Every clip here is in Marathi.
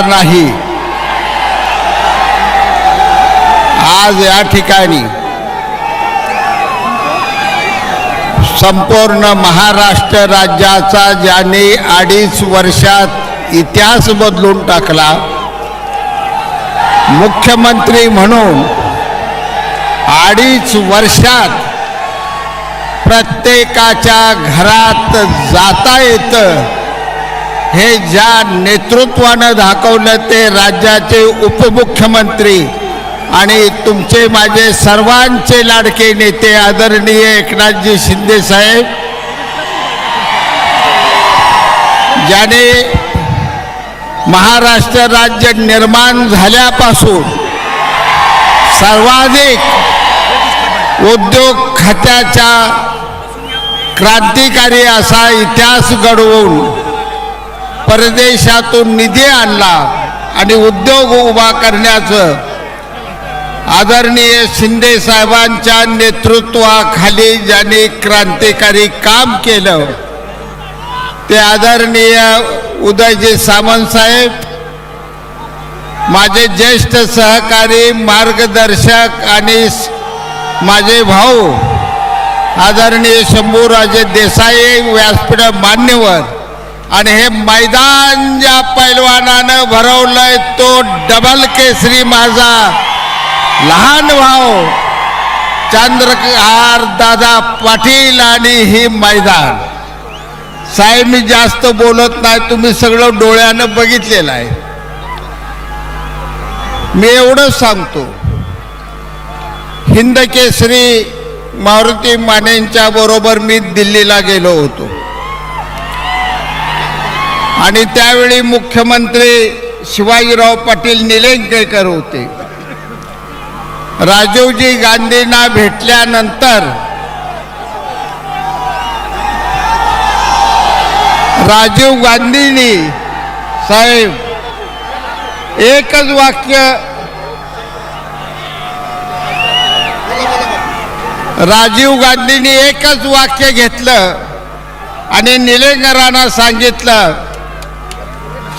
नाही. आज या ठिकाणी संपूर्ण महाराष्ट्र राज्याचा ज्याने अडीच वर्षात इतिहास बदलून टाकला मुख्यमंत्री म्हणून अडीच वर्षात प्रत्येकाच्या घरात जाता येतं. हे ज्या नेतृत्वानं दाखवलं ते राज्याचे उपमुख्यमंत्री आणि तुमचे माझे सर्वांचे लाडके नेते आदरणीय एकनाथजी शिंदे साहेब ज्याने महाराष्ट्र राज्य निर्माण झाल्यापासून सर्वाधिक उद्योग खात्याच्या क्रांतिकारी असा इतिहास घडवून परदेशातून निधी आणला आणि उद्योग उभा करण्याचं आदरणीय शिंदे साहेबांच्या नेतृत्वाखाली ज्यांनी क्रांतिकारी काम केलं ते आदरणीय उदयजी सामंत साहेब माझे ज्येष्ठ सहकारी मार्गदर्शक आणि माझे भाऊ आदरणीय शंभूराजे देसाई व्यासपीठ मान्यवर आणि हे मैदान ज्या पैलवानानं भरवलंय तो डबल केसरी माझा. लहान भाऊ चंद्रहार दादा पाटील आणि ही मैदान. साहेब मी जास्त बोलत नाही तुम्ही सगळं डोळ्यानं बघितलेलं आहे. मी एवढंच सांगतो हिंद केसरी मारुती मानेंच्या बरोबर मी दिल्लीला गेलो होतो. आणि त्यावेळी मुख्यमंत्री शिवाजीराव पाटील निलंगेकर होते. राजीवजी गांधींना भेटल्यानंतर राजीव गांधींनी साहेब एकच वाक्य राजीव गांधींनी एकच वाक्य घेतलं आणि निलेंकरांना सांगितलं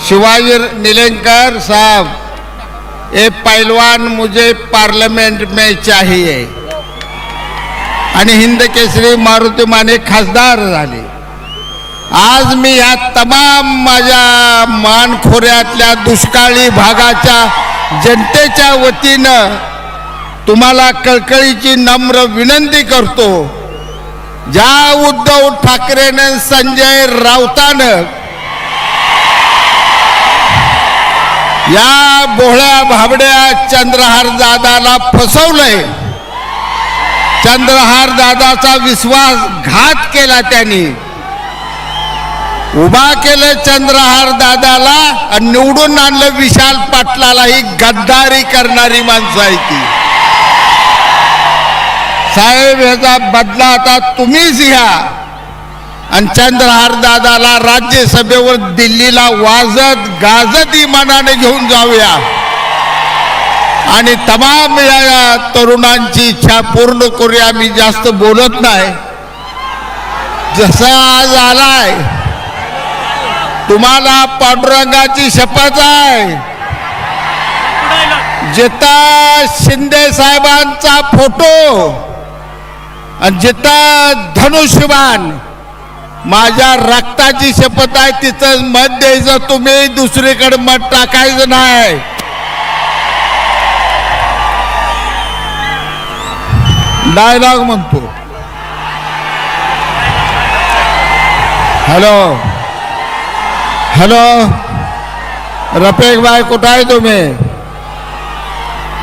शिवाजी निलेंकर साहब ये पहलवान मुझे पार्लियामेंट में चाहिए। आणि हिंद केसरी मारुती माने खासदार झाले। आज मी या तमाम माझ्या मानखोऱ्यातल्या दुष्काळी भागाच्या जनतेच्या वतीनं तुम्हाला कळकळीची नम्र विनंती करतो। ज्या उद्धव ठाकरेनं संजय राऊतानं या बोहळ्या भाबड्या चंद्रहार दादाला फसवलंय. चंद्रहार दादाचा विश्वासघात केला त्यांनी. उभा केलं चंद्रहार दादाला आणि निवडून आणलं विशाल पाटलाला ही गद्दारी करणारी माणसं आहे ती. साहेब ह्याचा बदला आता तुम्हीच घ्या. आणि चंद्रहारदादाला राज्यसभेवर दिल्लीला वाजत गाजत इमानाने घेऊन जाऊया. आणि तमाम या तरुणांची इच्छा पूर्ण करूया. मी जास्त बोलत नाही. जसा आज आलाय तुम्हाला पांडुरंगाची शपथ आहे. जिता शिंदे साहेबांचा फोटो आणि जिता धनुष्यबाण. माझ्या रक्ताची शपथ आहे तिथं मत द्यायचं तुम्ही दुसरीकडे मत टाकायचं नाही. डायलॉग म्हणतो. हॅलो. हॅलो. रफेक भाई कुठं आहे तुम्ही?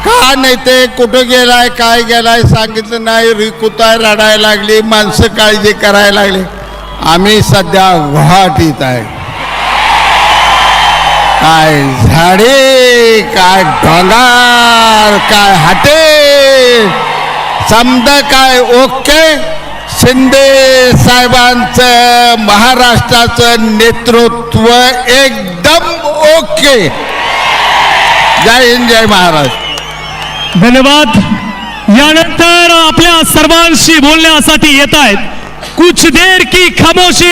का नाही ते कुठं गेलाय काय गेलाय सांगितलं नाही रिकुताय रडायला लागली माणसं काळजी करायला लागली. आम्ही सध्या गुवाहाटीत आहे. काय झाडे काय डोंगर काय हाटे समद काय ओके शिंदे साहेबांचं महाराष्ट्राचं नेतृत्व एकदम ओके. जय हिंद जय महाराष्ट्र धन्यवाद. यानंतर आपल्या सर्वांशी बोलण्यासाठी येत आहेत कुछ देर की खामोशी